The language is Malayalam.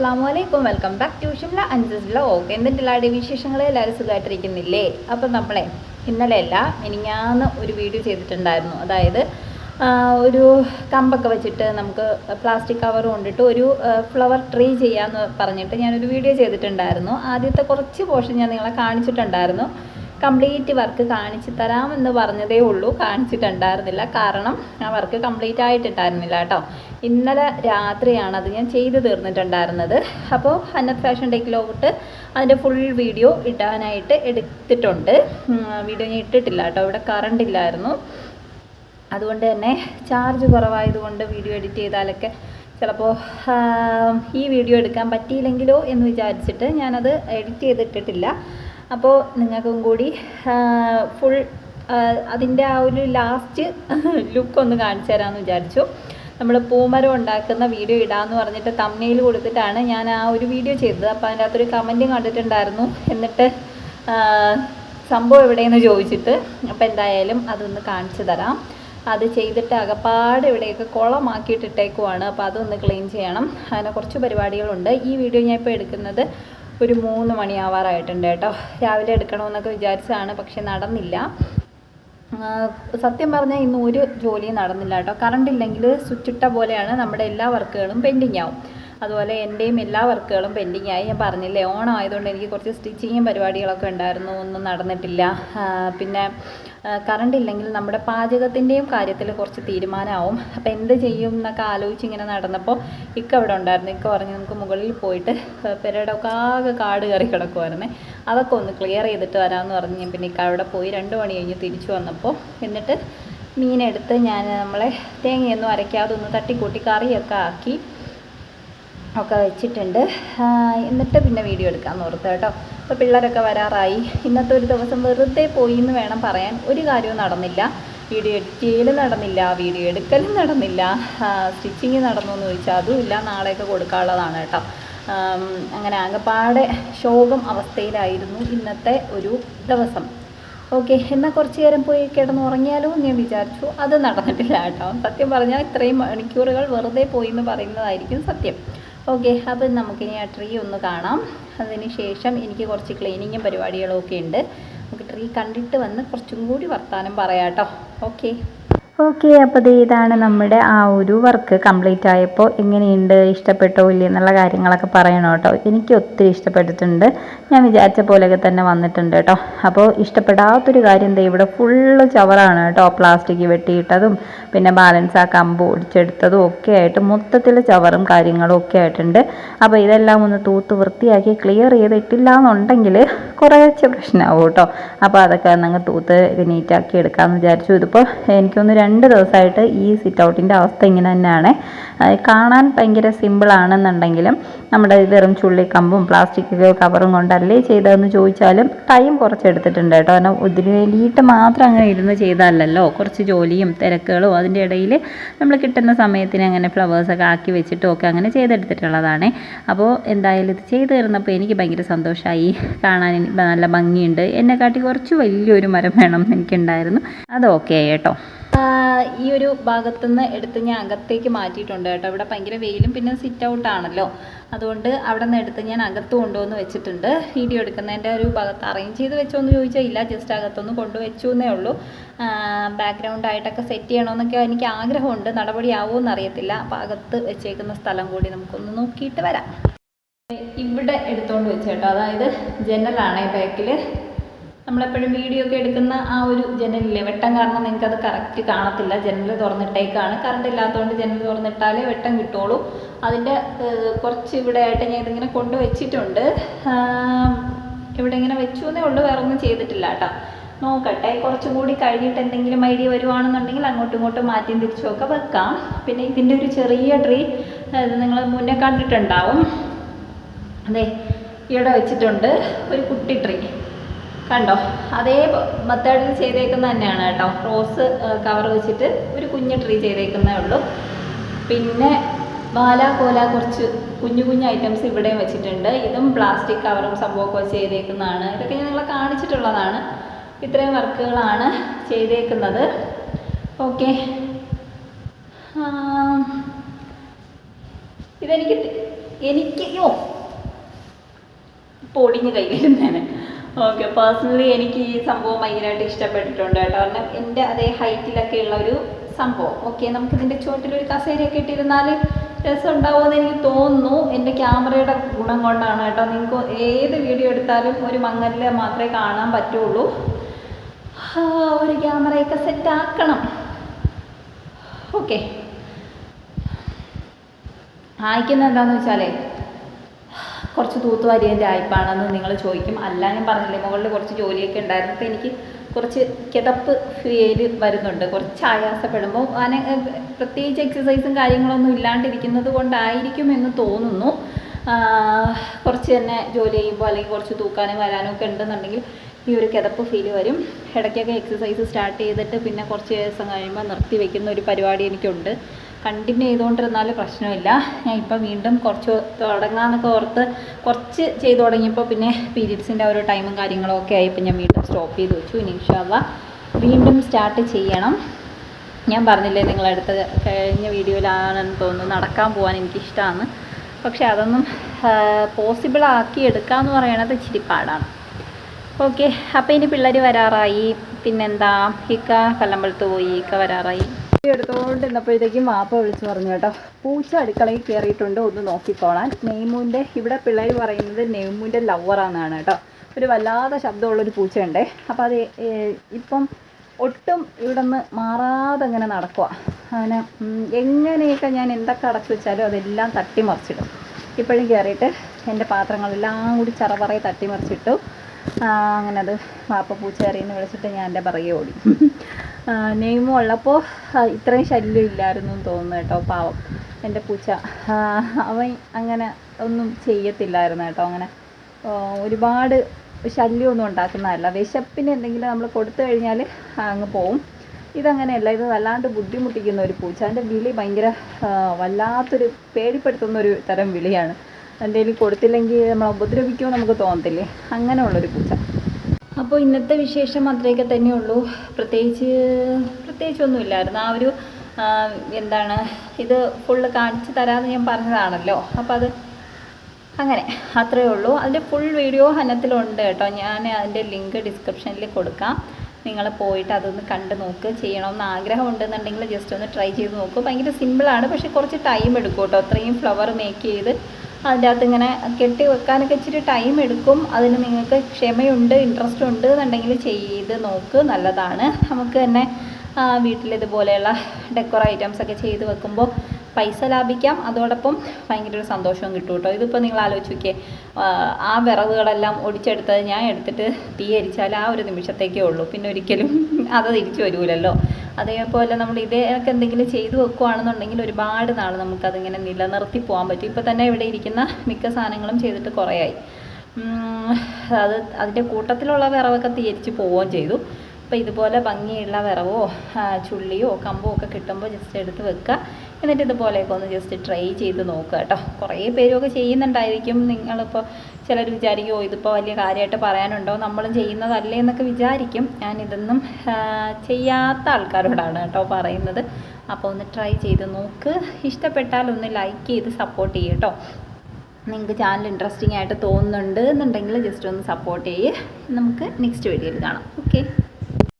അസ്സാം വലൈക്കും welcome back to Shimla അൻസസ് blog എന്തിന്റെ വിശേഷങ്ങൾ എല്ലാവരും സുഖമായിട്ടിരിക്കുന്നില്ലേ അപ്പം നമ്മളെ ഇന്നലെയല്ല മിനിങ്ങാന്ന് ഒരു വീഡിയോ ചെയ്തിട്ടുണ്ടായിരുന്നു. അതായത് ഒരു കമ്പൊക്കെ വെച്ചിട്ട് നമുക്ക് പ്ലാസ്റ്റിക് കവർ കൊണ്ടിട്ട് ഒരു ഫ്ലവർ ട്രീ ചെയ്യാമെന്ന് പറഞ്ഞിട്ട് ഞാനൊരു വീഡിയോ ചെയ്തിട്ടുണ്ടായിരുന്നു. ആദ്യത്തെ കുറച്ച് പോർഷൻ ഞാൻ നിങ്ങളെ കാണിച്ചിട്ടുണ്ടായിരുന്നു. കംപ്ലീറ്റ് വർക്ക് കാണിച്ചു തരാമെന്ന് പറഞ്ഞതേ ഉള്ളൂ. കാണിച്ചിട്ടുണ്ടായിരുന്നില്ല. കാരണം ആ വർക്ക് കംപ്ലീറ്റ് ആയിട്ടുണ്ടായിരുന്നില്ല കേട്ടോ. ഇന്നലെ രാത്രിയാണ് അത് ഞാൻ ചെയ്ത് തീർന്നിട്ടുണ്ടായിരുന്നത്. അപ്പോൾ ഹന്നത് ഫാഷൻ ഡേക്കിലോട്ട് അതിന്റെ ഫുൾ വീഡിയോ ഇടാനായിട്ട് എടുത്തിട്ടുണ്ട്. വീഡിയോ ഞാൻ ഇട്ടിട്ടില്ല കേട്ടോ. ഇവിടെ കറണ്ട് ഇല്ലായിരുന്നു. അതുകൊണ്ട് തന്നെ ചാർജ് കുറവായതുകൊണ്ട് വീഡിയോ എഡിറ്റ് ചെയ്താലൊക്കെ ചിലപ്പോൾ ഈ വീഡിയോ എടുക്കാൻ പറ്റിയില്ലെങ്കിലോ എന്ന് വിചാരിച്ചിട്ട് ഞാനത് എഡിറ്റ് ചെയ്തിട്ടിട്ടില്ല. അപ്പോൾ നിങ്ങൾക്കും കൂടി ഫുൾ അതിന്റെ ആ ഒരു ലാസ്റ്റ് ലുക്ക് ഒന്ന് കാണിച്ചു തരാമെന്ന് വിചാരിച്ചു. നമ്മൾ പൂമരം ഉണ്ടാക്കുന്ന വീഡിയോ ഇടാമെന്ന് പറഞ്ഞിട്ട് തമ്മയിൽ കൊടുത്തിട്ടാണ് ഞാൻ ആ ഒരു വീഡിയോ ചെയ്തത്. അപ്പോൾ അതിന്റെ അകത്തൊരു കമന്റും കണ്ടിട്ടുണ്ടായിരുന്നു. എന്നിട്ട് സംഭവം എവിടെയെന്ന് ചോദിച്ചിട്ട് അപ്പോൾ എന്തായാലും അതൊന്ന് കാണിച്ചു തരാം. അത് ചെയ്തിട്ട് അകപ്പാട് ഇവിടെയൊക്കെ കുളമാക്കിയിട്ടിട്ടേക്കുവാണ്. അപ്പോൾ അതൊന്ന് ക്ലീൻ ചെയ്യണം. അങ്ങനെ കുറച്ച് പരിപാടികളുണ്ട്. ഈ വീഡിയോ ഞാൻ ഇപ്പോൾ എടുക്കുന്നത് ഒരു മൂന്ന് മണിയാവാറായിട്ടുണ്ട് കേട്ടോ. രാവിലെ എടുക്കണമെന്നൊക്കെ വിചാരിച്ചതാണ് പക്ഷെ നടന്നില്ല. സത്യം പറഞ്ഞാൽ ഇന്ന് ഒരു ജോലിയും നടന്നില്ല കേട്ടോ. കറണ്ട് ഇല്ലെങ്കിൽ സ്വിച്ചിട്ട പോലെയാണ് നമ്മുടെ എല്ലാ വർക്കുകളും പെൻഡിങ് ആവും അതുപോലെ എന്റെയും എല്ലാ വർക്കുകളും പെൻഡിങ് ആയി ഞാൻ പറഞ്ഞില്ലേ ഓണം ആയതുകൊണ്ട് എനിക്ക് കുറച്ച് സ്റ്റിച്ചിങ്ങും പരിപാടികളൊക്കെ ഉണ്ടായിരുന്നു ഒന്നും നടന്നിട്ടില്ല. പിന്നെ കറണ്ട് ഇല്ലെങ്കിൽ നമ്മുടെ പാചകത്തിന്റെയും കാര്യത്തിൽ കുറച്ച് തീരുമാനമാവും. അപ്പോൾ എന്ത് ചെയ്യും എന്നൊക്കെ ആലോചിച്ച് ഇങ്ങനെ നടന്നപ്പോൾ ഇക്ക അവിടെ ഉണ്ടായിരുന്നു. ഇക്ക പറഞ്ഞ് നമുക്ക് മുകളിൽ പോയിട്ട് പെരയുടെ ഒക്കെ ആകെ കാട് കയറി കിടക്കുമായിരുന്നേ അതൊക്കെ ഒന്ന് ക്ലിയർ ചെയ്തിട്ട് വരാമെന്ന് പറഞ്ഞ് ഞാൻ പിന്നെ ഇക്ക അവിടെ പോയി രണ്ട് മണി കഴിഞ്ഞ് തിരിച്ചു വന്നപ്പോൾ എന്നിട്ട് മീനെടുത്ത് ഞാൻ നമ്മളെ തേങ്ങയൊന്നും അരയ്ക്കാതെ ഒന്ന് തട്ടിക്കൂട്ടി കറിയൊക്കെ ആക്കി ഒക്കെ വെച്ചിട്ടുണ്ട്. എന്നിട്ട് പിന്നെ വീഡിയോ എടുക്കാമെന്ന് ഓർത്ത് കേട്ടോ. അപ്പോൾ പിള്ളേരൊക്കെ വരാറായി. ഇന്നത്തെ ഒരു ദിവസം വെറുതെ പോയി എന്ന് വേണം പറയാൻ. ഒരു കാര്യവും നടന്നില്ല. വീഡിയോ എഡിറ്റ് ചെയ്യലും നടന്നില്ല. വീഡിയോ എടുക്കലും നടന്നില്ല. സ്റ്റിച്ചിങ് നടന്നു എന്ന് ചോദിച്ചാൽ അതുമില്ല നാളെയൊക്കെ കൊടുക്കാനുള്ളതാണ് കേട്ടോ. അങ്ങനെ ആകെപ്പാടെ ശോകം അവസ്ഥയിലായിരുന്നു ഇന്നത്തെ ഒരു ദിവസം. ഓക്കെ എന്നാൽ കുറച്ച് നേരം പോയി കിടന്ന് ഉറങ്ങിയാലോ എന്ന് ഞാൻ വിചാരിച്ചു. അത് നടന്നിട്ടില്ല കേട്ടോ. സത്യം പറഞ്ഞാൽ ഇത്രയും മണിക്കൂറുകൾ വെറുതെ പോയി എന്ന് പറയുന്നതായിരിക്കും സത്യം. ഓക്കെ അപ്പം നമുക്കിനി ആ ട്രീ ഒന്ന് കാണാം. അതിന് ശേഷം എനിക്ക് കുറച്ച് ക്ലീനിങ്ങും പരിപാടികളും ഒക്കെ ഉണ്ട്. നമുക്ക് ട്രീ കണ്ടിട്ട് വന്ന് കുറച്ചും കൂടി വർത്താനം പറയാം കേട്ടോ ഓക്കെ ഓക്കെ അപ്പോൾ ഇതാണ് നമ്മുടെ ആ ഒരു വർക്ക് കംപ്ലീറ്റ് ആയപ്പോൾ എങ്ങനെയുണ്ട് ഇഷ്ടപ്പെട്ടോ ഇല്ലേ എന്നുള്ള കാര്യങ്ങളൊക്കെ പറയണം കേട്ടോ. എനിക്ക് ഒത്തിരി ഇഷ്ടപ്പെട്ടിട്ടുണ്ട്. ഞാൻ വിചാരിച്ച പോലെയൊക്കെ തന്നെ വന്നിട്ടുണ്ട് കേട്ടോ. അപ്പോൾ ഇഷ്ടപ്പെടാത്തൊരു കാര്യം എന്താ ഇവിടെ ഫുള്ള് ചവറാണ് കേട്ടോ. പ്ലാസ്റ്റിക് വെട്ടിയിട്ടതും പിന്നെ ബാലൻസ് ആ കമ്പ് ഒടിച്ചെടുത്തതും ഒക്കെ ആയിട്ട് മൊത്തത്തിൽ ചവറും കാര്യങ്ങളും ഒക്കെ ആയിട്ടുണ്ട്. അപ്പോൾ ഇതെല്ലാം ഒന്ന് തൂത്ത് വൃത്തിയാക്കി ക്ലിയർ ചെയ്തിട്ടില്ല എന്നുണ്ടെങ്കിൽ കുറച്ച് പ്രശ്നമാവും കേട്ടോ. അപ്പോൾ അതൊക്കെ നിങ്ങൾ തൂത്ത് നീറ്റാക്കി എടുക്കാമെന്ന് വിചാരിച്ചു. ഇതിപ്പോൾ എനിക്കൊന്ന് രണ്ട് ദിവസമായിട്ട് ഈ സിറ്റ് ഔട്ടിന്റെ അവസ്ഥ ഇങ്ങനെ തന്നെയാണ്. കാണാൻ ഭയങ്കര സിമ്പിളാണെന്നുണ്ടെങ്കിലും നമ്മുടെ വെറും ചുള്ളിക്കമ്പും പ്ലാസ്റ്റിക് കവറും കൊണ്ടല്ലേ ചെയ്തതെന്ന് ചോദിച്ചാലും ടൈം കുറച്ചെടുത്തിട്ടുണ്ട് കേട്ടോ. കാരണം ഇതിന് വേണ്ടിയിട്ട് മാത്രം അങ്ങനെ ഇരുന്ന് ചെയ്താലല്ലോ കുറച്ച് ജോലിയും തിരക്കുകളും അതിന്റെ ഇടയിൽ നമ്മൾ കിട്ടുന്ന സമയത്തിന് അങ്ങനെ ഫ്ലവേഴ്സൊക്കെ ആക്കി വെച്ചിട്ടും ഒക്കെ അങ്ങനെ ചെയ്തെടുത്തിട്ടുള്ളതാണ്. അപ്പോൾ എന്തായാലും ഇത് ചെയ്തു തീർന്നപ്പോൾ എനിക്ക് ഭയങ്കര സന്തോഷമായി കാണാൻ നല്ല ഭംഗിയുണ്ട്. എന്നെക്കാട്ടി കുറച്ച് വലിയൊരു മരം വേണം എനിക്കുണ്ടായിരുന്നു. അത് ഓക്കെ കേട്ടോ. ഈ ഒരു ഭാഗത്തുനിന്ന് എടുത്ത് ഞാൻ അകത്തേക്ക് മാറ്റിയിട്ടുണ്ട് കേട്ടോ. ഇവിടെ ഭയങ്കര വെയിലും പിന്നെ സിറ്റ് ഔട്ട് ആണല്ലോ. അതുകൊണ്ട് അവിടെ നിന്ന് എടുത്ത് ഞാൻ അകത്ത് കൊണ്ടുവന്ന് വെച്ചിട്ടുണ്ട്. വീഡിയോ എടുക്കുന്നതിന്റെ ഒരു ഭാഗത്ത് അറേഞ്ച് ചെയ്ത് വെച്ചോന്ന് ചോദിച്ചാൽ ഇല്ല. ജസ്റ്റ് അകത്തൊന്ന് കൊണ്ടുവച്ചു എന്നേ ഉള്ളൂ. ബാക്ക്ഗ്രൗണ്ട് ആയിട്ടൊക്കെ സെറ്റ് ചെയ്യണമെന്നൊക്കെ എനിക്ക് ആഗ്രഹമുണ്ട്. നടപടിയാവുമോ എന്നറിയത്തില്ല. അപ്പോൾ അകത്ത് വെച്ചേക്കുന്ന സ്ഥലം കൂടി നമുക്കൊന്ന് നോക്കിയിട്ട് വരാം. ഇവിടെ എടുത്തോണ്ട് വെച്ചേട്ടോ. അതായത് ജനലാണ് ബാക്കിൽ നമ്മളെപ്പോഴും വീഡിയോ ഒക്കെ എടുക്കുന്ന ആ ഒരു ജനലില്ലേ? വെട്ടം കാരണം നിങ്ങൾക്ക് അത് കറക്റ്റ് കാണത്തില്ല. ജനൽ തുറന്നിട്ടേക്കാണ്. കറണ്ട് ഇല്ലാത്തതുകൊണ്ട് ജനൽ തുറന്നിട്ടാലേ വെട്ടം കിട്ടുള്ളൂ. അതിന്റെ കുറച്ച് ഇവിടെ ആയിട്ട് ഞാൻ ഇതിങ്ങനെ കൊണ്ടുവച്ചിട്ടുണ്ട് ഇവിടെ ഇങ്ങനെ വെച്ചു എന്നേ ഉള്ളൂ. വേറെ ഒന്നും ചെയ്തിട്ടില്ല കേട്ടോ. നോക്കട്ടെ. കുറച്ചും കൂടി കഴിഞ്ഞിട്ട് എന്തെങ്കിലും ഐഡിയ വരുവാണെന്നുണ്ടെങ്കിൽ അങ്ങോട്ടും ഇങ്ങോട്ടും മാറ്റിയും തിരിച്ചുമൊക്കെ വെക്കാം. പിന്നെ ഇതിന്റെ ഒരു ചെറിയ ട്രീ നിങ്ങൾ മുന്നേ കണ്ടിട്ടുണ്ടാവും. അതെ ഇവിടെ വെച്ചിട്ടുണ്ട് ഒരു കുട്ടി ട്രീ കണ്ടോ? അതേ മെത്തേഡിൽ ചെയ്തേക്കുന്ന തന്നെയാണ് കേട്ടോ. റോസ് കവർ വെച്ചിട്ട് ഒരു കുഞ്ഞ് ട്രീ ചെയ്തേക്കുന്നേ ഉള്ളൂ. പിന്നെ ബാല കോല കുറച്ച് കുഞ്ഞു കുഞ്ഞു ഐറ്റംസ് ഇവിടെയും വെച്ചിട്ടുണ്ട്. ഇതും പ്ലാസ്റ്റിക് കവറും സംഭവമൊക്കെ വെച്ച് ചെയ്തേക്കുന്നതാണ്. ഇതൊക്കെ ഞാൻ നിങ്ങളെ കാണിച്ചിട്ടുള്ളതാണ്. ഇത്രയും വർക്കുകളാണ് ചെയ്തേക്കുന്നത്. ഓക്കെ. ഇതെനിക്ക് എനിക്ക് യോ പൊടിഞ്ഞ് കൈ കയ്യിലിരുന്നേനെ ഓക്കെ പേഴ്സണലി എനിക്ക് ഈ സംഭവം ഭയങ്കരമായിട്ട് ഇഷ്ടപ്പെട്ടിട്ടുണ്ട് കേട്ടോ. കാരണം എന്റെ അതേ ഹൈറ്റിലൊക്കെ ഉള്ള ഒരു സംഭവം. ഓക്കെ നമുക്ക് ഇതിന്റെ ചുവട്ടിലൊരു കസേരയൊക്കെ ഇട്ടിരുന്നാൽ രസം ഉണ്ടാവുമെന്ന് എനിക്ക് തോന്നുന്നു. എന്റെ ക്യാമറയുടെ ഗുണം കൊണ്ടാണ് കേട്ടോ. നിങ്ങൾക്ക് ഏത് വീഡിയോ എടുത്താലും ഒരു മങ്ങലിൽ മാത്രമേ കാണാൻ പറ്റുള്ളൂ. ഒരു ക്യാമറയൊക്കെ സെറ്റ് ആക്കണം. ഓക്കെ ആയിക്കുന്ന എന്താണെന്ന് വെച്ചാലേ കുറച്ച് തൂത്തുവാരിയതിന്റെ ആയിപ്പാണെന്ന് നിങ്ങൾ ചോദിക്കും. അല്ല ഞാൻ പറഞ്ഞില്ലേ മുകളിൽ കുറച്ച് ജോലിയൊക്കെ ഉണ്ടായിരുന്നു. അപ്പോൾ എനിക്ക് കുറച്ച് കിതപ്പ് ഫീൽ വരുന്നുണ്ട്. കുറച്ച് ആയാസപ്പെടുമ്പോൾ ഏഹ്, പ്രത്യേകിച്ച് എക്സസൈസും കാര്യങ്ങളൊന്നും ഇല്ലാണ്ടിരിക്കുന്നത് കൊണ്ടായിരിക്കും എന്ന് തോന്നുന്നു. കുറച്ച് തന്നെ ജോലി ചെയ്യുമ്പോൾ അല്ലെങ്കിൽ കുറച്ച് തൂക്കാനും വരാനും ഒക്കെ ഉണ്ടെന്നുണ്ടെങ്കിൽ ഈ ഒരു കിതപ്പ് ഫീൽ വരും. ഇടയ്ക്കൊക്കെ എക്സസൈസ് സ്റ്റാർട്ട് ചെയ്തിട്ട് പിന്നെ കുറച്ച് ദിവസം കഴിയുമ്പോൾ നിർത്തി വയ്ക്കുന്ന ഒരു പരിപാടി എനിക്കുണ്ട്. കണ്ടിന്യൂ ചെയ്തുകൊണ്ടിരുന്നാൽ പ്രശ്നമില്ല. ഞാൻ ഇപ്പം വീണ്ടും കുറച്ച് തുടങ്ങാമെന്നൊക്കെ ഓർത്ത് കുറച്ച് ചെയ്തു തുടങ്ങിയപ്പോൾ പിന്നെ പീരീഡ്സിന്റെ ഒരു ടൈമും കാര്യങ്ങളും ഒക്കെ ആയപ്പോൾ ഞാൻ വീണ്ടും സ്റ്റോപ്പ് ചെയ്ത് വെച്ചു. ഇനി ഇൻഷാല്ല വീണ്ടും സ്റ്റാർട്ട് ചെയ്യണം. ഞാൻ പറഞ്ഞില്ലേ നിങ്ങളടുത്ത് കഴിഞ്ഞ വീഡിയോയിലാണെന്ന് തോന്നുന്നു. നടക്കാൻ പോകാൻ എനിക്കിഷ്ടമാണ് പക്ഷെ അതൊന്നും പോസിബിൾ ആക്കി എടുക്കാമെന്ന് പറയണത് ഇച്ചിരി പാടാണ്. ഓക്കെ. അപ്പോൾ ഇനി പിള്ളേർ വരാറായി. പിന്നെന്താ? ഇക്ക കല്ലമ്പലത്ത് പോയി. ഇക്ക വരാറായി. എടുത്തുകൊണ്ട് ഇന്നപ്പോഴത്തേക്കും വാപ്പ വിളിച്ചു പറഞ്ഞു കേട്ടോ പൂച്ച അടുക്കളയിൽ കയറിയിട്ടുണ്ട് ഒന്ന് നോക്കിക്കോളാൻ. നെയ്മൂന്റെ ഇവിടെ പിള്ളേർ പറയുന്നത് നെയ്മൂന്റെ ലവറാണെന്നാണ് കേട്ടോ. ഒരു വല്ലാതെ ശബ്ദമുള്ളൊരു പൂച്ചയുണ്ടേ. അപ്പോൾ അത് ഇപ്പം ഒട്ടും ഇവിടെ നിന്ന് മാറാതെ അങ്ങനെ നടക്കുക അങ്ങനെ എങ്ങനെയൊക്കെ ഞാൻ എന്തൊക്കെ അടച്ചു വെച്ചാലും അതെല്ലാം തട്ടിമറിച്ചിടും. ഇപ്പോഴും കയറിയിട്ട് എന്റെ പാത്രങ്ങളെല്ലാം കൂടി ചറപറയെ തട്ടിമറിച്ചിട്ടു അങ്ങനെ അത് വാപ്പ പൂച്ച എറിയെന്ന് വിളിച്ചിട്ട് ഞാൻ എന്റെ പറയെ ഓടി. നെയ്മ് ഉള്ളപ്പോൾ ഇത്രയും ശല്യം ഇല്ലായിരുന്നു എന്ന് തോന്നുന്നു കേട്ടോ പാവം. എന്റെ പൂച്ച. അവൻ അങ്ങനെ ഒന്നും ചെയ്യത്തില്ലായിരുന്നു കേട്ടോ അങ്ങനെ. ഒരുപാട് ശല്യമൊന്നും ഉണ്ടാക്കുന്നതല്ല. വിശപ്പിന് എന്തെങ്കിലും നമ്മൾ കൊടുത്തു കഴിഞ്ഞാൽ അങ്ങ് പോവും. ഇതങ്ങനെയല്ല ഇത് വല്ലാണ്ട് ബുദ്ധിമുട്ടിക്കുന്ന ഒരു പൂച്ച. അതിന്റെ വിളി ഭയങ്കര വല്ലാത്തൊരു പേടിപ്പെടുത്തുന്ന ഒരു തരം വിളിയാണ്. എന്തെങ്കിലും കൊടുത്തില്ലെങ്കിൽ നമ്മൾ ഉപദ്രവിക്കുമോ നമുക്ക് തോന്നത്തില്ലേ? അങ്ങനെയുള്ളൊരു പൂച്ച. അപ്പോൾ ഇന്നത്തെ വിശേഷം അത്രയൊക്കെ തന്നെയുള്ളൂ. പ്രത്യേകിച്ച് പ്രത്യേകിച്ചൊന്നുമില്ലായിരുന്നു. ആ ഒരു എന്താണ് ഇത് ഫുള്ള് കാണിച്ചു തരാമെന്ന് ഞാൻ പറഞ്ഞതാണല്ലോ. അപ്പോൾ അത് അങ്ങനെ അത്രയേ ഉള്ളൂ. അതിന്റെ ഫുൾ വീഡിയോ ഹനത്തിലുണ്ട് കേട്ടോ. ഞാൻ അതിന്റെ ലിങ്ക് ഡിസ്ക്രിപ്ഷനിൽ കൊടുക്കാം. നിങ്ങൾ പോയിട്ട് അതൊന്ന് കണ്ട് നോക്ക്. ചെയ്യണമെന്ന് ആഗ്രഹം ഉണ്ടെന്നുണ്ടെങ്കിൽ ജസ്റ്റ് ഒന്ന് ട്രൈ ചെയ്ത് നോക്കും. ഭയങ്കര സിമ്പിളാണ് പക്ഷേ കുറച്ച് ടൈം എടുക്കും കേട്ടോ. അത്രയും ഫ്ലവർ മേക്ക് ചെയ്ത് അതിന്റെ അകത്ത് ഇങ്ങനെ കെട്ടി വെക്കാനൊക്കെ ഇച്ചിരി ടൈം എടുക്കും. അതിന് നിങ്ങൾക്ക് ക്ഷമയുണ്ട് ഇൻട്രസ്റ്റ് ഉണ്ട് എന്നുണ്ടെങ്കിൽ ചെയ്ത് നോക്ക്. നല്ലതാണ്. നമുക്ക് തന്നെ വീട്ടിൽ ഇതുപോലെയുള്ള ഡെക്കോർ ഐറ്റംസ് ഒക്കെ ചെയ്ത് വെക്കുമ്പോൾ പൈസ ലാഭിക്കാം. അതോടൊപ്പം ഭയങ്കര ഒരു സന്തോഷവും കിട്ടും കേട്ടോ. ഇതിപ്പോൾ നിങ്ങൾ ആലോചിച്ച് നോക്കിയേ ആ, വിറവുകളെല്ലാം ഒടിച്ചെടുത്തത് ഞാൻ എടുത്തിട്ട് തീ അരിച്ചാൽ ആ ഒരു നിമിഷത്തേക്കേ ഉള്ളൂ. പിന്നെ ഒരിക്കലും അത് തിരിച്ചു വരൂലല്ലോ. അതേപോലെ നമ്മൾ ഇതേക്ക് എന്തെങ്കിലും ചെയ്തു വെക്കുകയാണെന്നുണ്ടെങ്കിൽ ഒരുപാട് നാൾ നമുക്കതിങ്ങനെ നിലനിർത്തി പോകാൻ പറ്റും. ഇപ്പോൾ തന്നെ ഇവിടെ ഇരിക്കുന്ന മിക്ക സാധനങ്ങളും ചെയ്തിട്ട് കുറേയായി. അത് അതിന്റെ കൂട്ടത്തിലുള്ള വിറവൊക്കെ തീരിച്ച് പോവുകയും ചെയ്തു. അപ്പോൾ ഇതുപോലെ ഭംഗിയുള്ള വിറവോ ചുള്ളിയോ കമ്പോ ഒക്കെ കിട്ടുമ്പോൾ ജസ്റ്റ് എടുത്ത് വെക്കുക. എന്നിട്ട് ഇതുപോലെയൊക്കെ ഒന്ന് ജസ്റ്റ് ട്രൈ ചെയ്ത് നോക്കുക കേട്ടോ. കുറേ പേരൊക്കെ ചെയ്യുന്നുണ്ടായിരിക്കും. നിങ്ങളിപ്പോൾ ചിലർ വിചാരിക്കുമോ ഇതിപ്പോൾ വലിയ കാര്യമായിട്ട് പറയാനുണ്ടോ? നമ്മളും ചെയ്യുന്നതല്ലേ എന്നൊക്കെ വിചാരിക്കും. ഞാൻ ഇതൊന്നും ചെയ്യാത്ത ആൾക്കാരോടാണ് കേട്ടോ പറയുന്നത്. അപ്പോൾ ഒന്ന് ട്രൈ ചെയ്ത് നോക്ക്. ഇഷ്ടപ്പെട്ടാൽ ഒന്ന് ലൈക്ക് ചെയ്ത് സപ്പോർട്ട് ചെയ്യും കേട്ടോ. നിങ്ങൾക്ക് ചാനൽ ഇൻട്രസ്റ്റിംഗ് ആയിട്ട് തോന്നുന്നുണ്ട് എന്നുണ്ടെങ്കിൽ ജസ്റ്റ് ഒന്ന് സപ്പോർട്ട് ചെയ്യ്. നമുക്ക് നെക്സ്റ്റ് വീഡിയോയിൽ കാണാം. ഓക്കെ